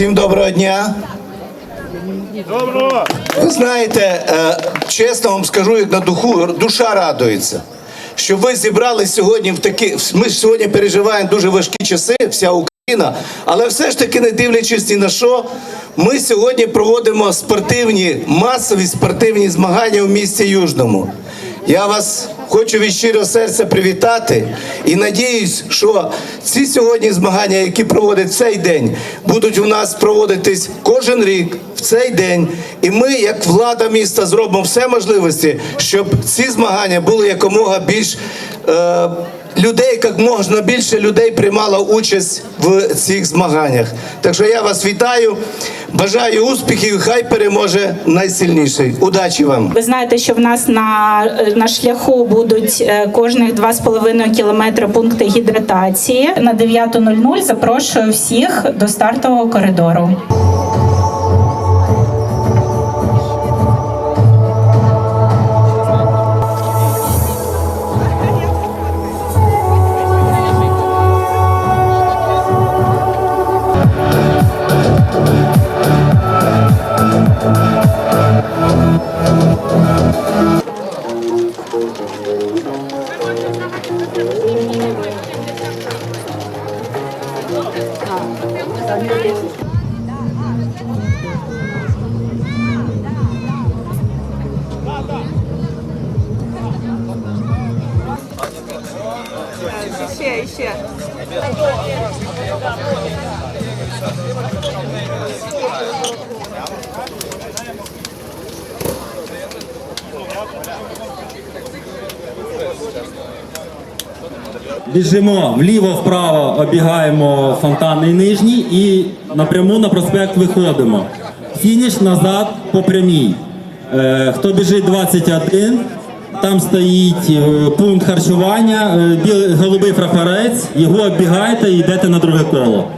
Всім доброго дня. Доброго! Ви знаєте, е, чесно вам скажу, як на духу, душа радується. Що ви зібрали сьогодні в такі. Ми ж сьогодні переживаємо дуже важкі часи, вся Україна, але все ж таки, не дивлячись ні на що, ми сьогодні проводимо спортивні, масові спортивні змагання в місті Южному. Я вас хочу від щирого серця привітати і надіюсь, що ці сьогодні змагання, які проводять цей день, будуть у нас проводитись кожен рік в цей день. І ми, як влада міста, зробимо все можливості, щоб ці змагання були якомога більш. Е, Людей, як можна більше людей приймало участь в цих змаганнях. Так що я вас вітаю, бажаю успіхів, хай переможе найсильніший. Удачі вам! Ви знаєте, що в нас на, на шляху будуть е, кожних 2,5 кілометри пункти гідратації. На 9.00 запрошую всіх до стартового коридору. Ще. Біжимо вліво-вправо, обігаємо фонтанний нижній і напряму на проспект виходимо. Фініш назад по прямій. Е, хто біжить 21, там стоїть е, пункт харчування, е, голубий прапорець, його оббігаєте і йдете на друге коло.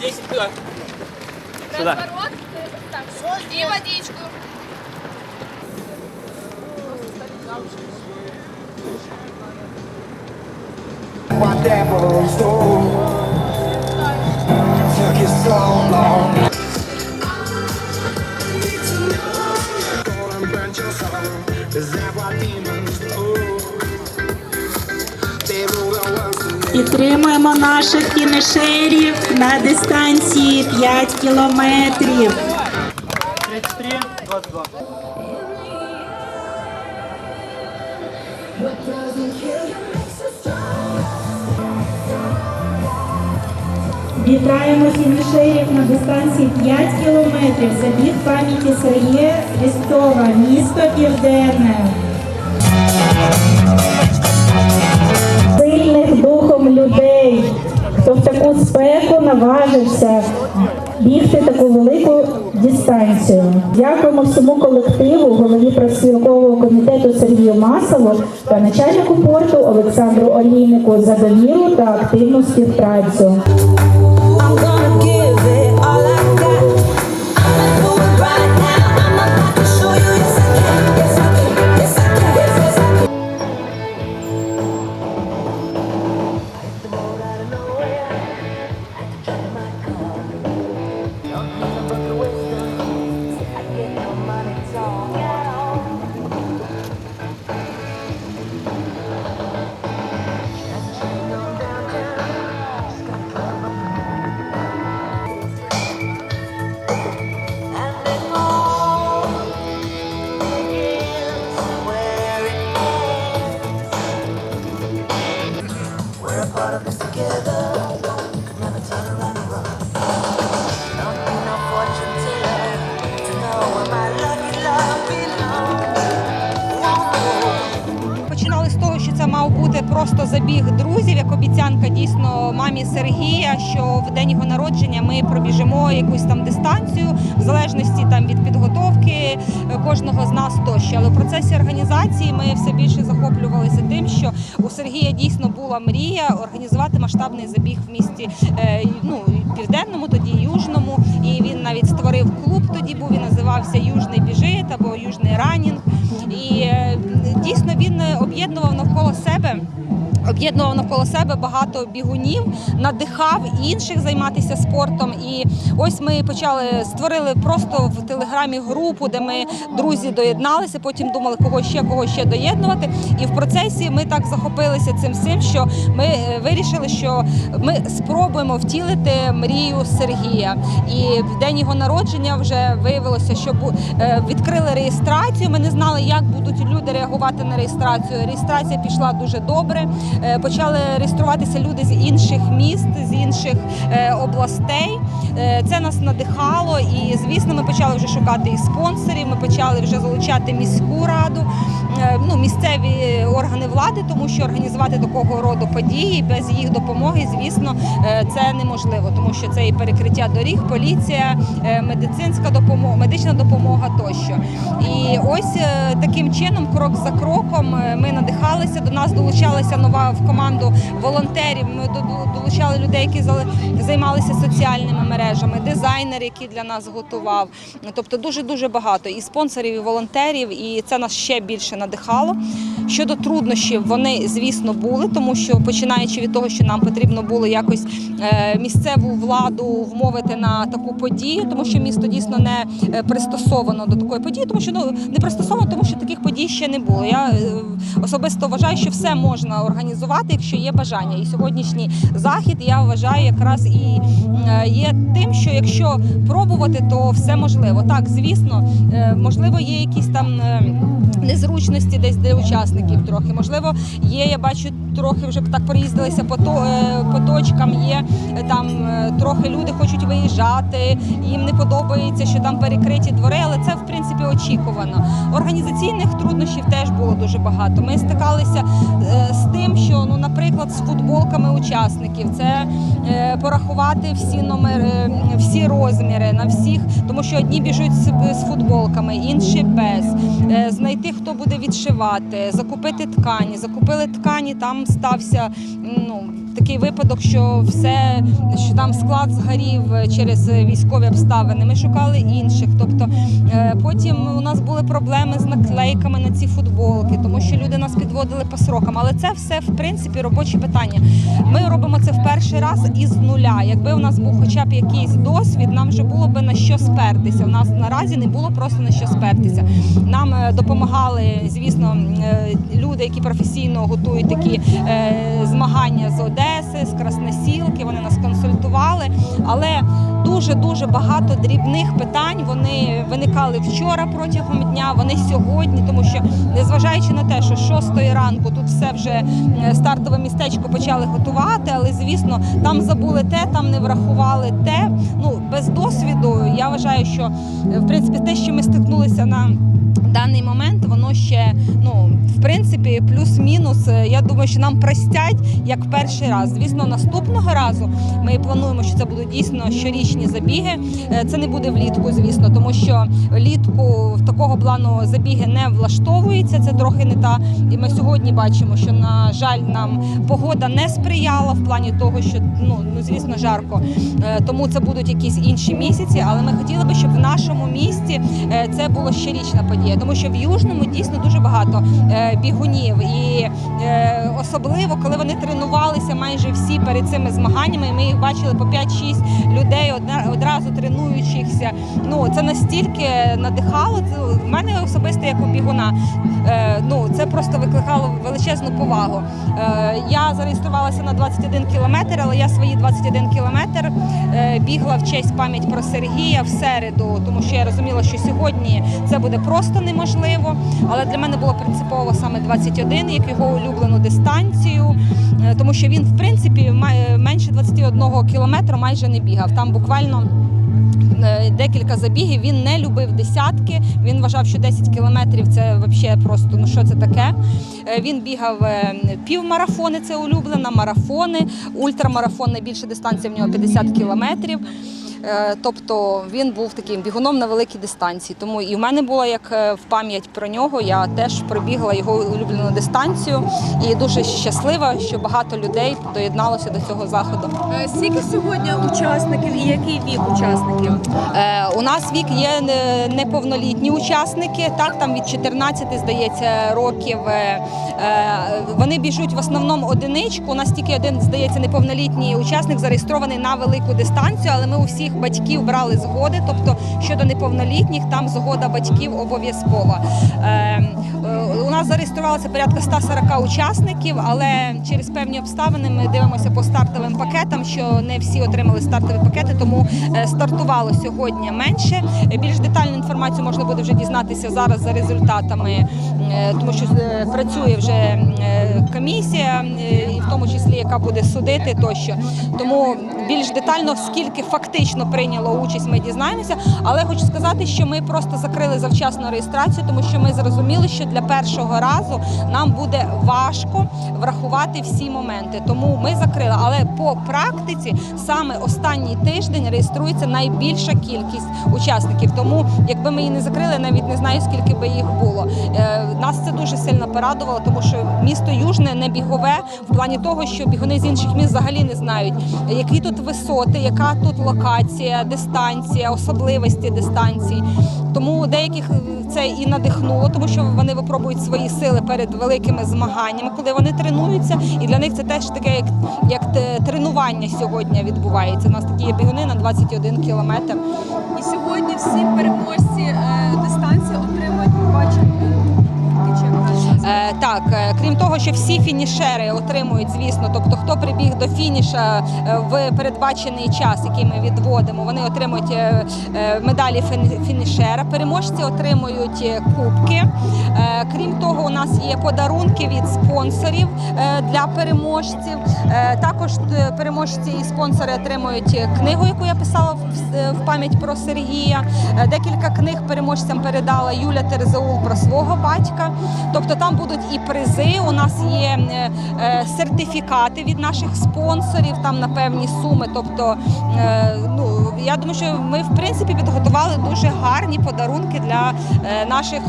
10 туда. Сюда. Разворот. Так, и водичку. My devil's door took you so long. Підтримуємо наших фінішерів на дистанції 5 кілометрів. 33, 22. Вітаємо фінішерів на дистанції 5 кілометрів. Забіг пам'яті Сергія Рістова, місто Південне. Сильних духом людей, хто в таку спеку наважився бігти таку велику дистанцію. Дякуємо всьому колективу, голові профспілкового комітету Сергію Масову та начальнику порту Олександру Олійнику за довіру та активну співпрацю. День його народження ми пробіжимо якусь там дистанцію, в залежності там від підготовки е, кожного з нас тощо. Але в процесі організації ми все більше захоплювалися тим, що у Сергія дійсно була мрія організувати масштабний забіг в місті е, ну, південному, тоді южному. І він навіть створив клуб. Тоді був він називався Южний біжит або Южний ранінг. І е, дійсно він об'єднував навколо себе. Об'єднував навколо себе багато бігунів, надихав інших займатися спортом. І ось ми почали створили просто в телеграмі групу, де ми друзі доєдналися. Потім думали, кого ще кого ще доєднувати. І в процесі ми так захопилися цим всім, що ми е, вирішили, що ми спробуємо втілити мрію Сергія. І в день його народження вже виявилося, що е, відкрили реєстрацію. Ми не знали, як будуть люди реагувати на реєстрацію. Реєстрація пішла дуже добре. Е, Почали реєструватися люди з інших міст, з інших е, областей. Е, Це нас надихало, і звісно, ми почали вже шукати і спонсорів. Ми почали вже залучати міську раду, ну місцеві органи влади, тому що організувати такого роду події без їх допомоги, звісно, це неможливо, тому що це і перекриття доріг, поліція, медицинська допомога, медична допомога тощо. І ось таким чином, крок за кроком, ми надихалися. До нас долучалася нова в команду волонтерів. Ми долучали людей, які займалися соціальними мережами, дизайнер, який для нас готував. Тобто дуже дуже багато і спонсорів, і волонтерів, і це нас ще більше надихало. Щодо труднощів, вони звісно були, тому що починаючи від того, що нам потрібно було якось е, місцеву владу вмовити на таку подію, тому що місто дійсно не е, пристосовано до такої події, тому що ну не пристосовано, тому що таких подій ще не було. Я е, особисто вважаю, що все можна організувати, якщо є бажання. І сьогоднішній захід я вважаю якраз і е, є тим, що якщо пробувати, то все можливо. Так, звісно, е, можливо, є якісь там. е, Незручності десь для учасників трохи. Можливо, є, я бачу, трохи вже так проїздилися по, е, по точкам, є е, там е, трохи люди хочуть виїжджати, їм не подобається, що там перекриті двори, але це в принципі очікувано. Організаційних труднощів теж було дуже багато. Ми стикалися з тим, що, ну, наприклад, з футболками учасників, це порахувати всі номери, всі розміри на всіх, тому що одні біжуть з, футболками, інші без. Знайти, хто буде відшивати, закупити ткані. Закупили ткані, там стався ну. Такий випадок, що все, що там склад згорів через військові обставини. Ми шукали інших. Тобто е, потім у нас були проблеми з наклейками на ці футболки, тому що люди нас підводили по срокам. Але це все в принципі робочі питання. Ми робимо це в перший раз із нуля. Якби у нас був хоча б якийсь досвід, нам вже було би на що спертися. У нас наразі не було просто на що спертися. Нам е, допомагали, звісно, е, люди, які професійно готують такі змагання з Одеси, з Красносілки. Вони нас консультували, але дуже дуже багато дрібних питань вони виникали вчора протягом дня. Вони сьогодні, тому що незважаючи на те, що з 6 ранку тут все вже е, стартове містечко почали готувати, але звісно, там забули те, там не врахували те. Ну без досвіду я вважаю, що е, в принципі те, що ми стикнулися на даний момент, воно ще ну в принципі плюс-мінус. Е, Я думаю, що нам простять як перший раз. Звісно, наступного разу ми плануємо, що це будуть дійсно щорічні забіги. Е, Це не буде влітку, звісно, тому що влітку в такого плану забіги не влаштовується. Це трохи не та. І ми сьогодні бачимо, що на жаль, нам погода не сприяла в плані того, що ну ну звісно жарко. Е, Тому це будуть якісь інші місяці. Але ми хотіли би, щоб в нашому місті це була щорічна подія, тому що в Южному дійсно дуже багато е, бігунів, і е, особливо коли вони тренувалися майже всі перед цими змаганнями. Ми їх бачили по 5-6 людей одразу тренуючихся. Ну це настільки надихало. В мене особисто як у бігуна. Е, ну це просто викликало величезну повагу. Я зареєструвалася на 21 кілометр, але я свої 21 кілометр бігла в честь пам'ять про Сергія в середу, тому що я розуміла, що сьогодні це буде просто неможливо. Але для мене було принципово саме 21, як його улюблену дистанцію, е, тому що він, в принципі, менше 21 кілометру майже не бігав. Там буквально. е, Декілька забігів він не любив десятки. Він вважав, що 10 кілометрів це взагалі просто ну що це таке. Е, Він бігав півмарафони, це улюблена, марафони, ультрамарафон найбільша дистанція в нього 50 кілометрів. Е, Тобто він був таким бігуном на великій дистанції. Тому і в мене було як е, в пам'ять про нього. Я теж пробігла його улюблену дистанцію і дуже щаслива, що багато людей доєдналося до цього заходу. Е, Скільки сьогодні учасників і який вік учасників? У нас вік є неповнолітні учасники, так там від 14, здається, років. Вони біжуть в основному одиничку. У нас тільки один, здається, неповнолітній учасник зареєстрований на велику дистанцію, але ми у всіх батьків брали згоди. Тобто щодо неповнолітніх, там згода батьків обов'язкова. Е, е, У нас зареєструвалося порядка 140 учасників, але через певні обставини ми дивимося по стартовим пакетам, що не всі отримали стартові пакети, тому е, стартувало сьогодні менше. Більш детальну інформацію можна буде вже дізнатися зараз за результатами, тому що працює вже комісія, в тому числі яка буде судити тощо. Тому більш детально, скільки фактично прийняло участь, ми дізнаємося. Але хочу сказати, що ми просто закрили завчасну реєстрацію, тому що ми зрозуміли, що для першого разу нам буде важко врахувати всі моменти. Тому ми закрили. Але по практиці саме останній тиждень реєструється найбільша кількість учасників. Тому якби ми її не закрили, навіть не знаю скільки би їх було. Е, Нас це дуже сильно порадувало, тому що місто Южне не бігове в плані того, що бігуни з інших міст взагалі не знають, які тут висоти, яка тут локація, дистанція, особливості дистанцій. Тому деяких е, це і надихнуло, тому що вони випробують свої сили перед великими змаганнями, коли вони тренуються. І для них це теж таке, як, як тренування сьогодні відбувається. У нас такі бігуни на 21 кілометр. І сьогодні всі переможці е, дистанції так, е, крім того, що всі фінішери отримують, звісно, тобто хто прибіг до фініша е, в передбачений час, який ми відводимо, вони отримують е, е, медалі фінішера. Переможці отримують е, кубки. Е, Крім того, у нас є подарунки від спонсорів е, для переможців. Також е, переможці і спонсори отримують книгу, яку я писала в- е, пам'ять про Сергія. Е, Декілька книг переможцям передала Юля Терезаул про свого батька. Тобто там будуть і призи. У нас є сертифікати від наших спонсорів там на певні суми. Тобто, ну я думаю, що ми в принципі підготували дуже гарні подарунки для наших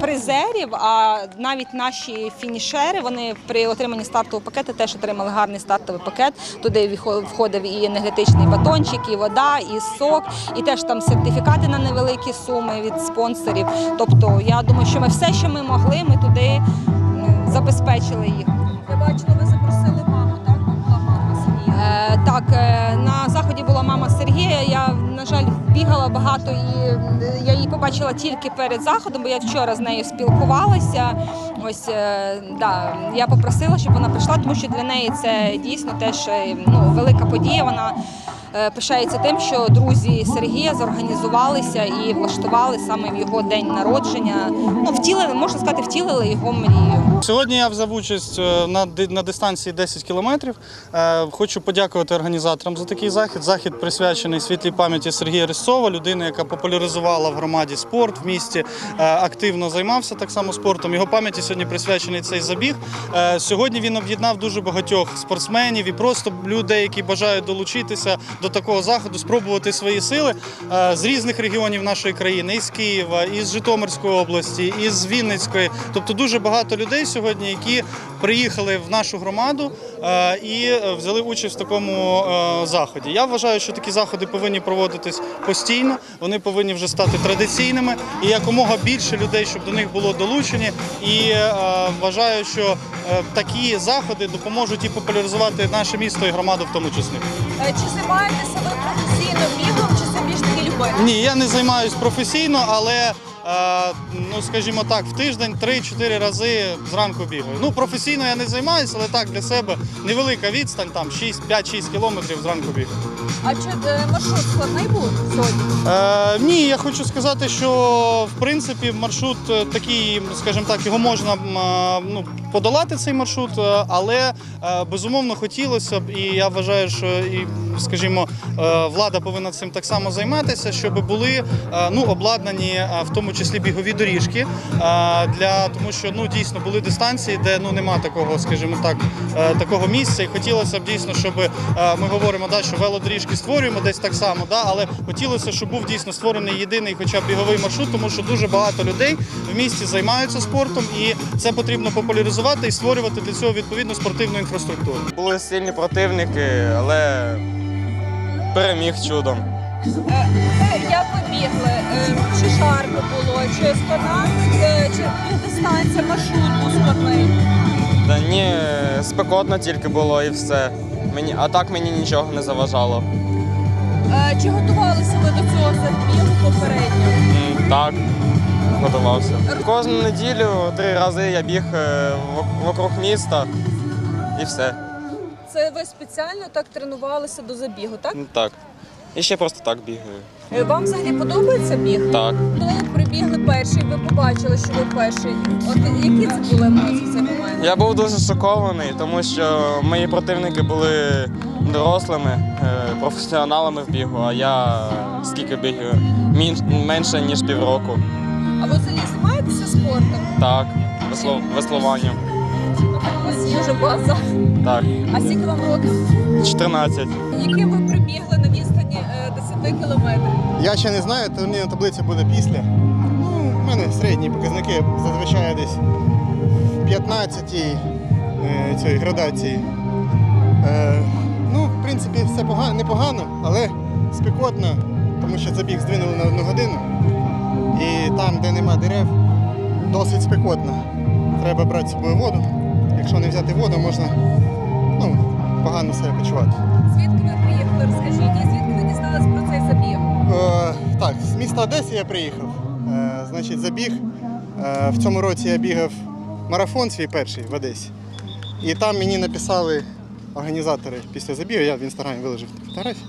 призерів. А навіть наші фінішери вони при отриманні стартового пакету теж отримали гарний стартовий пакет. Туди вхо- входив і енергетичний батончик, і вода, і сок, і теж там сертифікати на невеликі суми від спонсорів. Тобто, я думаю, що ми все, що ми могли, ми туди забезпечили їх. Я бачила, ви запросили так, е, на заході була мама Сергія. Я, на жаль, бігала багато і я її побачила тільки перед заходом, бо я вчора з нею спілкувалася. Ось е, да, я попросила, щоб вона прийшла, тому що для неї це дійсно теж е, ну, велика подія. Вона пишається тим, що друзі Сергія зорганізувалися і влаштували саме в його день народження. Ну, втілили, можна сказати, втілили його мрію. Сьогодні я взяв участь е, на, на дистанції 10 кілометрів. Е, Хочу подякувати організаторам за такий захід. Захід присвячений світлій пам'яті Сергія Рисцова, людини, яка популяризувала в громаді спорт в місті, е, активно займався так само спортом. Його пам'яті сьогодні присвячений цей забіг. Е, Сьогодні він об'єднав дуже багатьох спортсменів і просто людей, які бажають долучитися до такого заходу, спробувати свої сили е, з різних регіонів нашої країни, із Києва, із Житомирської області, із Вінницької. Тобто дуже багато людей сьогодні, які приїхали в нашу громаду е, і взяли участь в такому е, заході. Я вважаю, що такі заходи повинні проводитись постійно. Вони повинні вже стати традиційними і якомога більше людей, щоб до них було долучені. І вважаю, що такі заходи допоможуть і популяризувати наше місто і громаду в тому числі. Чи займаєтеся ви професійно бігом, чи це більш таки любов? Ні, я не займаюся професійно, але ну скажімо так, в тиждень 3-4 рази зранку бігаю. Ну професійно я не займаюся, але так для себе невелика відстань, там 6, 5-6 кілометрів зранку бігаю. А чи е, маршрут складний був сьогодні? Е, ні, я хочу сказати, що в принципі маршрут е, такий, скажімо так, його можна е, ну, подолати цей маршрут, е, але е, безумовно хотілося б, і я вважаю, що і, скажімо, е, влада повинна цим так само займатися, щоб були е, ну, обладнані е, в тому числі бігові доріжки. Для тому, що ну дійсно були дистанції, де ну нема такого, скажімо так, е, такого місця. І хотілося б дійсно, щоб е, ми говоримо, да, що велодоріжки створюємо десь так само, да, але хотілося, щоб був дійсно створений єдиний, хоча б біговий маршрут, тому що дуже багато людей в місті займаються спортом, і це потрібно популяризувати і створювати для цього відповідну спортивну інфраструктуру. Були сильні противники, але переміг чудом. Е, Як ви бігли? Е, Чи жарко було, чи складна, е, чи дистанція, маршрут був складний? Та ні, спекотно тільки було і все. Мені, а так мені нічого не заважало. Е, Чи готувалися ви до цього забігу попередньо? М, Так, готувався. Кожну неділю три рази я біг е, вок- вокруг міста і все. Це ви спеціально так тренувалися до забігу, так? М, Так. І ще просто так бігаю. Е, Вам взагалі подобається біг? Так. Коли ви прибігли перший, ви побачили, що ви перший. От які це були емоції в цей момент? Я був дуже шокований, тому що мої противники були дорослими, е, професіоналами в бігу, а я скільки бігаю? Мін- менше ніж півроку. А ви взагалі займаєтеся спортом? Так, весло, веслуванням. У вас є вже база. Так, А скільки вам років? 14. Яким ви прибігли на 10 кілометрів? Я ще не знаю, турнірна таблиця буде після. Ну, у мене середні показники зазвичай десь в 15-й е, цієї градації. Е, ну, в принципі, все погано, непогано, але спекотно, тому що забіг здвинули на одну годину. І там, де нема дерев, досить спекотно. Треба брати з собою воду. Якщо не взяти воду, можна ну, погано себе почувати. Звідки ви приїхали? Розкажіть, звідки ви дізнались про цей забіг? Е, так, з міста Одеси я приїхав. Е, значить, забіг. Е, в цьому році я бігав марафон свій перший в Одесі. І там мені написали організатори після забігу, я в інстаграмі виложив фотографії,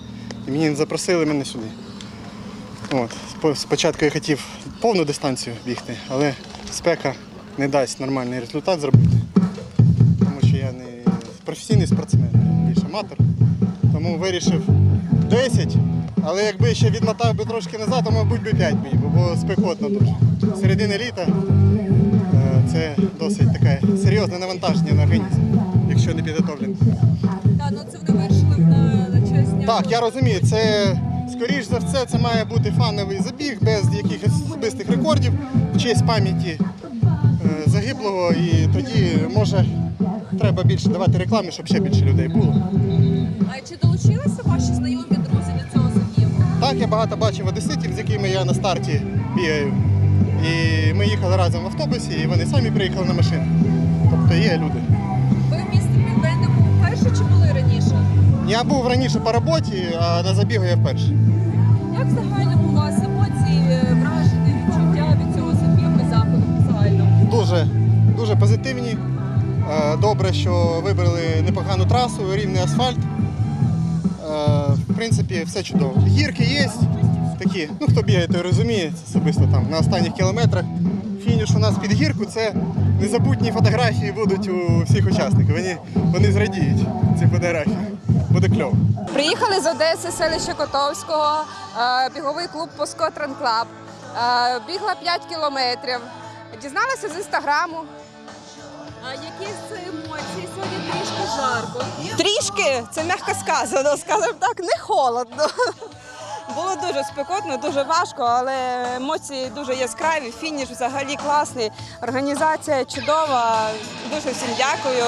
і мені запросили мене сюди. От. Спочатку я хотів повну дистанцію бігти, але спека не дасть нормальний результат зробити. Тому що я не професійний спортсмен, я більш аматор. Тому вирішив 10, але якби ще відмотав би трошки назад, то, мабуть, би 5 біг, бо було спекотно дуже. Середина літа е, це досить таке серйозне навантаження на організм, якщо не підготовлений. Та, ну це вони вирішили на, на честь. Так, я розумію, це скоріш за все це має бути фановий забіг без якихось особистих рекордів в честь пам'яті е, загиблого. І тоді може треба більше давати реклами, щоб ще більше людей було. А чи долучилися ваші знайомі друзі до цього забігу? Так, я багато бачив одеситів, з якими я на старті бігаю. І ми їхали разом в автобусі, і вони самі приїхали на машині. Тобто є люди. Ви в місті Південному вперше чи були раніше? Я був раніше по роботі, а на забігу я вперше. Як загально у вас емоції, е, враження, відчуття від цього забігу і заходу загально? Дуже, дуже позитивні. Е, Добре, що вибрали непогану трасу, рівний асфальт. В принципі, все чудово. Гірки є такі, ну хто бігає, той розуміє це особисто там на останніх кілометрах. Фініш у нас під гірку це незабутні фотографії будуть у всіх учасників. Вони, вони зрадіють ці фотографії. Буде кльово. Приїхали з Одеси, селище Котовського, е, біговий клуб Поско Клаб. Е, Бігла 5 кілометрів. Дізналася з інстаграму. А які трішки жарко. Трішки, це м'яко сказано, скажімо так, не холодно. Було дуже спекотно, дуже важко, але емоції дуже яскраві. Фініш взагалі класний. Організація чудова. Дуже всім дякую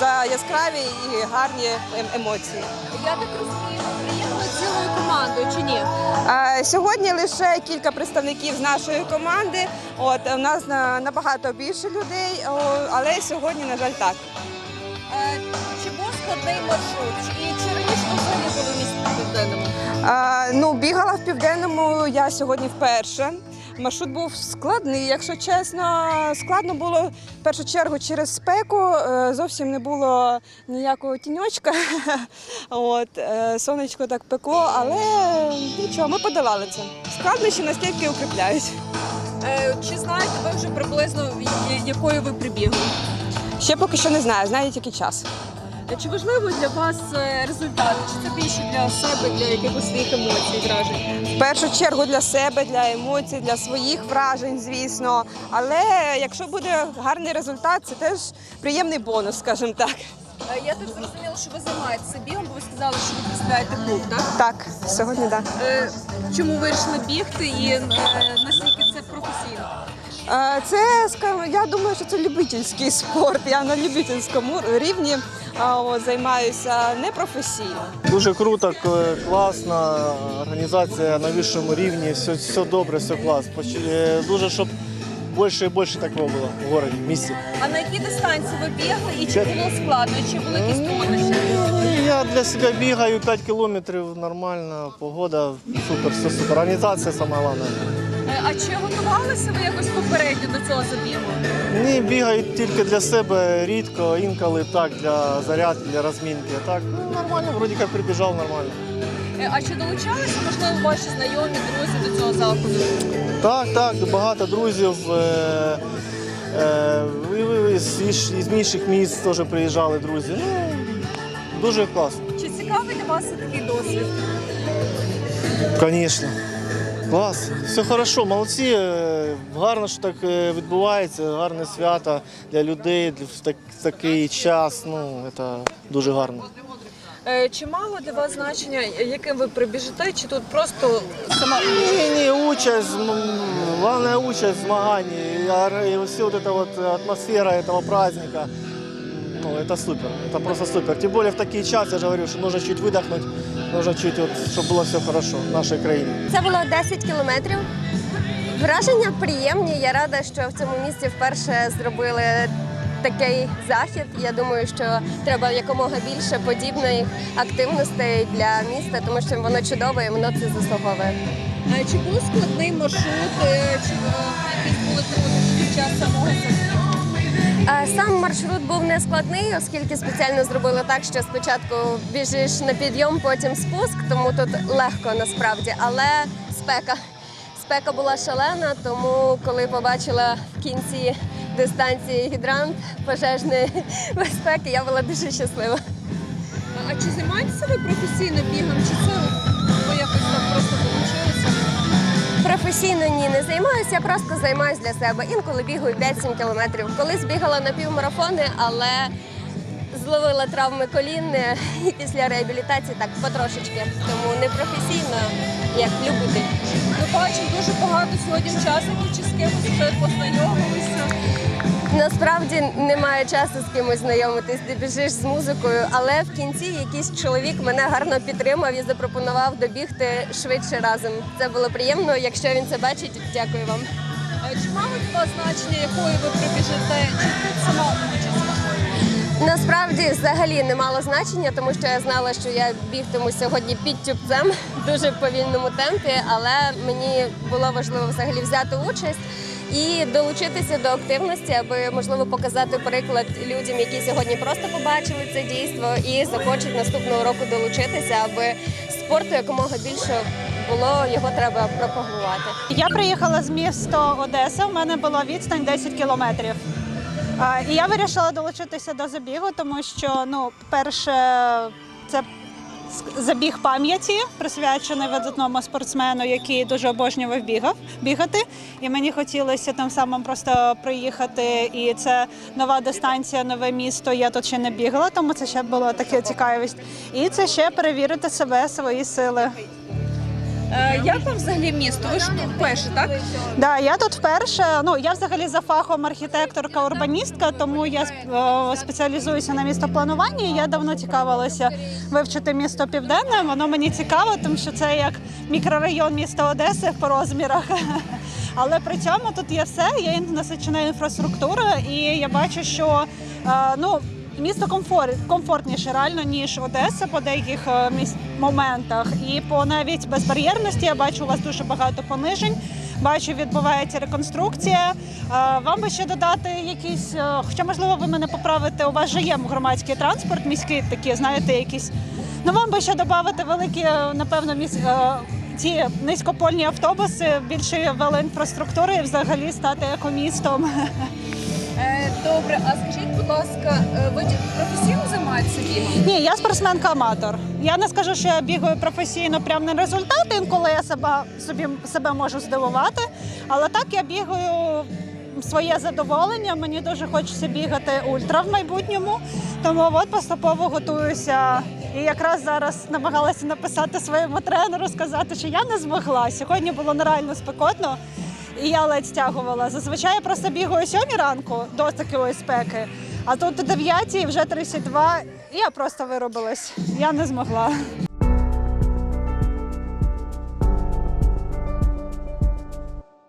за яскраві і гарні ем- емоції. Я так розумію, приїхали цілою командою чи ні? Е, Сьогодні лише кілька представників з нашої команди. От у нас набагато більше людей, але сьогодні, на жаль, так. Ну, бігала в південному я сьогодні вперше. Маршрут був складний, якщо чесно. Складно було в першу чергу через спеку. е, Зовсім не було ніякого тіньочка. От, е, сонечко так пекло, але нічого, ми подолали це. Складнощі настільки укріпляють. Е, Чи знаєте ви вже приблизно якою ви прибігли? Ще поки що не знаю, знаю тільки час. Е, Чи важливо для вас е, результат? Чи це більше для себе, для якихось своїх емоцій, вражень? В першу чергу для себе, для емоцій, для своїх вражень, звісно. Але якщо буде гарний результат, це теж приємний бонус, скажімо так. Е, Я так зрозуміла, що ви займаєтеся бігом, бо ви сказали, що ви представляєте клуб, так? Так, сьогодні так. Е, Чому вирішили бігти і наскільки це Це скажімо, я думаю, що це любительський спорт. Я на любительському рівні займаюся непрофесійно. Дуже круто, класна організація на вищому рівні, все, все добре, все клас. Поч- е, Дуже щоб більше і більше такого було в городі, в місті. А на якій дистанції ви бігли і чи було складно, і чи були якісь труднощі? Ну, Я для себе бігаю 5 кілометрів, нормально, погода, супер, все супер. Організація саме головне. А чи готувалися ви якось попередньо до цього забігу? Ні, бігаю тільки для себе рідко, інколи так, для зарядки, для розмінки. Так, ну, нормально, вроді як прибіжав нормально. Е, А чи долучалися, можливо, ваші знайомі, друзі до цього заходу? Так, так, багато друзів. Е, е, і- і з, із- із інших міст теж приїжджали друзі. Ну, дуже класно. Чи цікавий для вас такий досвід? Звісно. Клас. Все хорошо, молодці. Е, Гарно, що так е, відбувається, гарне свято для людей для- в так- в такий час. Ну, це дуже гарно. Е, Чи мало для вас значення, яким ви прибіжите, чи тут просто сама Ні, ні, участь, м, главная участь в змаганні. І ар- І всі вот эта вот атмосфера этого праздника. Ну, это супер, это просто супер. Тем более в такий час, я же говорю, что нужно чуть выдохнуть, нужно чуть, вот, чтобы было все хорошо в нашей країні. Це було 10 кілометрів. Враження приємні. Я рада, що в цьому місці вперше зробили такий захід. Я думаю, що треба якомога більше подібних активностей для міста, тому що воно чудове і воно це заслуговує. Чи був складний маршрут, е, чи маршрут був не складний, оскільки спеціально зробили так, що спочатку біжиш на підйом, потім спуск, тому тут легко насправді, але спека. Спека була шалена, тому коли побачила в кінці дистанції гідрант пожежної безпеки, я була дуже щаслива. А чи займаєтеся ви професійно бігом, чи це ви якось так просто долучилися? Професійно ні, не займаюся, я просто займаюся для себе. Інколи бігаю 5-7 кілометрів. Колись бігала на півмарафони, але зловила травми колін е, і після реабілітації так потрошечки. Тому не професійно, як любитель. Ми бачимо дуже багато сьогодні учасників, чи з кимось познайомилися. Насправді немає часу з кимось знайомитись, ти біжиш з музикою, але в кінці якийсь чоловік мене гарно підтримав і запропонував добігти швидше разом. Це було приємно. Якщо він це бачить, дякую вам. Чи вас значення, якою ви прибіжите? Чи тут сама участь? Насправді взагалі не мало значення, тому що я знала, що я бігтиму сьогодні під тюбцем в дуже повільному темпі, але мені було важливо взагалі взяти участь. І долучитися до активності, аби можливо показати приклад людям, які сьогодні просто побачили це дійство і захочуть наступного року долучитися, аби спорту якомога більше було, його треба пропагувати. Я приїхала з міста Одеса. У мене була відстань 10 кілометрів. І я вирішила долучитися до забігу, тому що, ну, перше, це забіг пам'яті, присвячений видатному спортсмену, який дуже обожнював бігав, бігати. І мені хотілося тим самим просто приїхати. І це нова дистанція, нове місто. Я тут ще не бігала, тому це ще було таке цікавість. І це ще перевірити себе, свої сили. Е, Як вам взагалі місто? Ви ж тут вперше, так? Да, я тут вперше. Ну я взагалі за фахом архітекторка урбаністка, тому я е, спеціалізуюся на містоплануванні. Я давно цікавилася вивчити місто південне. Воно мені цікаво, тому що це як мікрорайон міста Одеси по розмірах. Але при цьому тут є все, є насичена інфраструктура, і я бачу, що е, ну. Місто комфорт, комфортніше реально, ніж Одеса по деяких е, міс- моментах. І по навіть безбар'єрності я бачу у вас дуже багато понижень. Бачу, відбувається реконструкція. Е, Вам би ще додати якісь, е, хоча можливо ви мене поправите, у вас же є громадський транспорт, міський такі, знаєте, якісь. Ну вам би ще додати великі, напевно, міс... ці низькопольні автобуси, більше велоінфраструктури і взагалі стати екомістом. Е, Добре, а скажіть, будь ласка, е, ви професійно займаєтеся бігом? Ні, я спортсменка-аматор. Я не скажу, що я бігаю професійно прямо на результати, інколи я себе собі себе можу здивувати. Але так я бігаю своє задоволення. Мені дуже хочеться бігати ультра в майбутньому. Тому от поступово готуюся. І якраз зараз намагалася написати своєму тренеру, сказати, що я не змогла. Сьогодні було нереально спекотно. І я ледь стягувала. Зазвичай я просто бігаю 7 ранку до такої спеки, а тут о 9 вже 32, і я просто виробилась. Я не змогла.